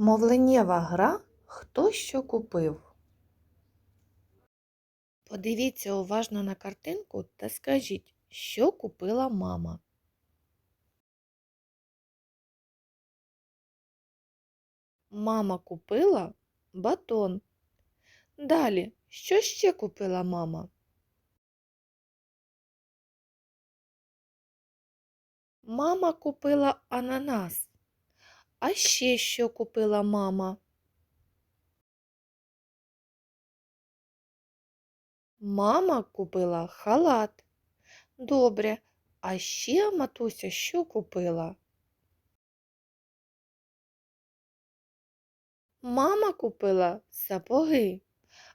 Мовленнєва гра Хто що купив. Подивіться уважно на картинку та скажіть, що купила мама. Мама купила батон. Далі, що ще купила мама? Мама купила ананас. А ще що купила мама? Мама купила халат. Добре. А ще матуся що купила? Мама купила сапоги.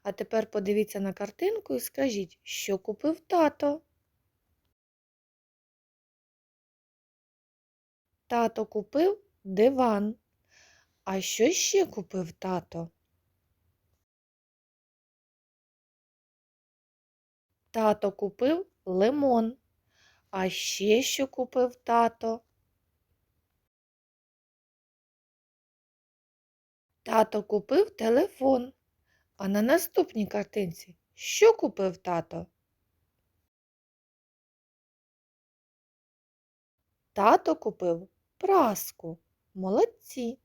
А тепер подивіться на картинку і скажіть, що купив тато? Тато купив диван. А що ще купив тато? Тато купив лимон. А ще що купив тато? Тато купив телефон. А на наступній картинці що купив тато? Тато купив праску. Молодці.